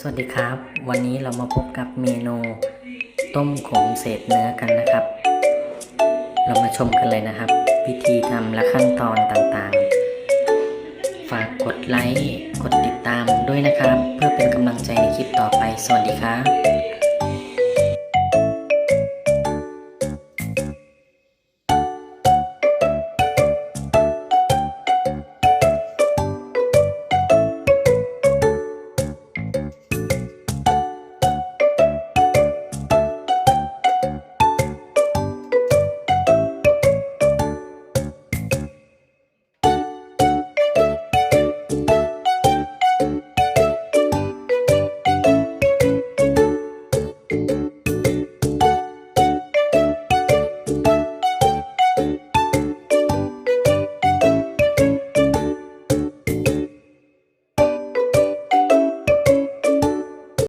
สวัสดีครับ วันนี้เรามาพบกับเมนูต้มขมเศษเนื้อกันนะครับ เรามาชมกันเลยนะครับ วิธีทำและขั้นตอนต่างๆ ฝากกดไลค์ กดติดตามด้วยนะครับ เพื่อเป็นกำลังใจในคลิปต่อไป สวัสดีครับ